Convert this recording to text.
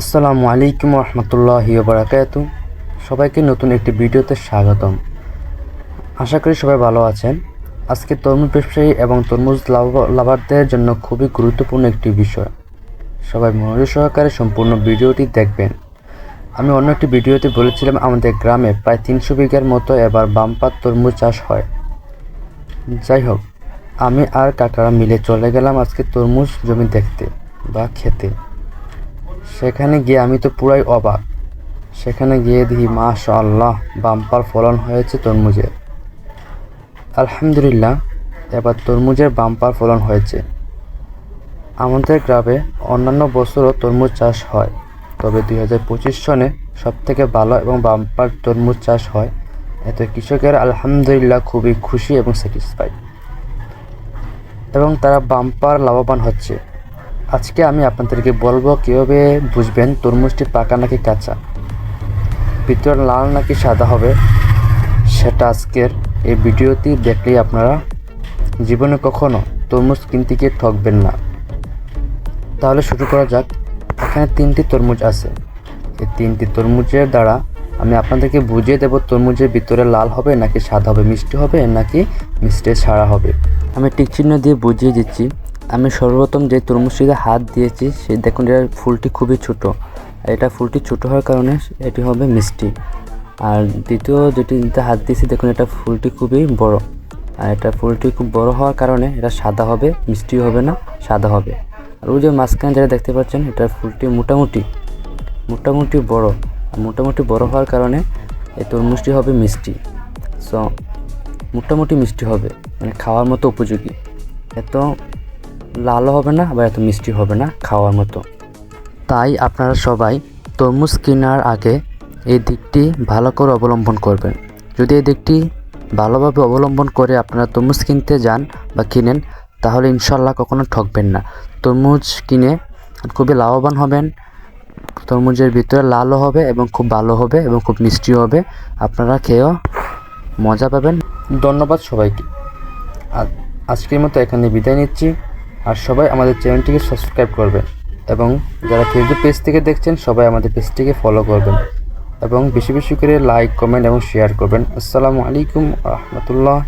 আসসালামু আলাইকুম রহমতুল্লাহি বারাকাতু সবাইকে নতুন একটি ভিডিওতে স্বাগতম। আশা করি সবাই ভালো আছেন। আজকে তরমুজ ব্যবসায়ী এবং তরমুজ লাভ- লাভারদের জন্য খুবই গুরুত্বপূর্ণ একটি বিষয়। সবাই মনোযোগ সহকারে সম্পূর্ণ ভিডিওটি দেখবেন। আমি অন্য একটি ভিডিওতে বলেছিলাম, আমাদের গ্রামে প্রায় তিনশো বিঘার মতো এবার বাম্পার তরমুজ চাষ হয়। যাই হোক, আমি আর কাকারা মিলে চলে গেলাম আজকে তরমুজ জমি দেখতে বা খেতে। সেখানে গিয়ে আমি তো পুরাই অবাক। সেখানে গিয়ে দেখি মাশা আল্লাহ বাম্পার ফলন হয়েছে তরমুজের। আলহামদুলিল্লাহ, এবার তরমুজের বাম্পার ফলন হয়েছে। আমাদের গ্রামে অন্যান্য বছরও তরমুজ চাষ হয়, তবে দুই হাজার পঁচিশ সনে সব থেকে ভালো এবং বাম্পার তরমুজ চাষ হয়। এতে কৃষকের আলহামদুলিল্লাহ খুবই খুশি এবং স্যাটিসফাইড। এবং তারা বাম্পার লাভবান হচ্ছে। আজকে আমি আপনাদেরকে বলব কীভাবে বুঝবেন তরমুজটি পাকা নাকি কাঁচা? ভিতর লাল নাকি সাদা হবে? সেটা আজকের এই ভিডিওটি দেখলেই আপনারা জীবনে কখনো তরমুজ কিনতে গিয়ে ঠকবেন না। তাহলে শুরু করা যাক। এখানে তিনটি তরমুজ আছে। এই তিনটি তরমুজের দ্বারা আমি আপনাদেরকে বুঝিয়ে দেবো তরমুজের ভিতরে লাল হবে নাকি সাদা হবে, মিষ্টি হবে নাকি মিষ্টি ছাড়া হবে। আমি টিক চিহ্ন দিয়ে বুঝিয়ে দিচ্ছি। আমি সর্বপ্রথম যে তরমুজটিতে হাত দিয়েছি সেই দেখুন এটার ফুলটি খুবই ছোট। আর এটা ফুলটি ছোট হওয়ার কারণে এটি হবে মিষ্টি। আর দ্বিতীয় যেটিতে হাত দিয়েছি, দেখুন এটা ফুলটি খুবই বড়। আর এটা ফুলটি খুব বড় হওয়ার কারণে এটা সাদা হবে মিষ্টি হবে না, সাদা হবে। আর ওই যে মাঝখানে যেটা দেখতে পাচ্ছেন এটার ফুলটি মোটামুটি মোটামুটি বড়। মোটামুটি বড় হওয়ার কারণে এই তরমুজটি হবে মিষ্টি। সো, মোটামুটি মিষ্টি হবে মানে খাওয়ার মতো উপযোগী। এত লালও হবে না, আবার এত মিষ্টি হবে না খাওয়ার মতো। তাই আপনারা সবাই তরমুজ কেনার আগে এই দিকটি ভালো করে অবলম্বন করবেন। যদি এই দিকটি ভালোভাবে অবলম্বন করে আপনারা তরমুজ কিনতে যান বা কিনেন, তাহলে ইনশাল্লাহ কখনো ঠকবেন না। তরমুজ কিনে খুবই লাভবান হবেন, তরমুজের ভিতরে লালও হবে এবং খুব ভালো হবে এবং খুব মিষ্টি হবে। আপনারা খেয়েও মজা পাবেন। ধন্যবাদ সবাইকে। আজকের মতো এখানে বিদায় নিচ্ছি। আর সবাই আমাদের চ্যানেলটিকে সাবস্ক্রাইব করবেন এবং যারা ফেসবুক পেজ থেকে দেখছেন, সবাই আমাদের পেজটিকে ফলো করবেন এবং বেশি বেশি করে লাইক কমেন্ট এবং শেয়ার করবেন। আসসালামু আলাইকুম রহমতুল্লাহ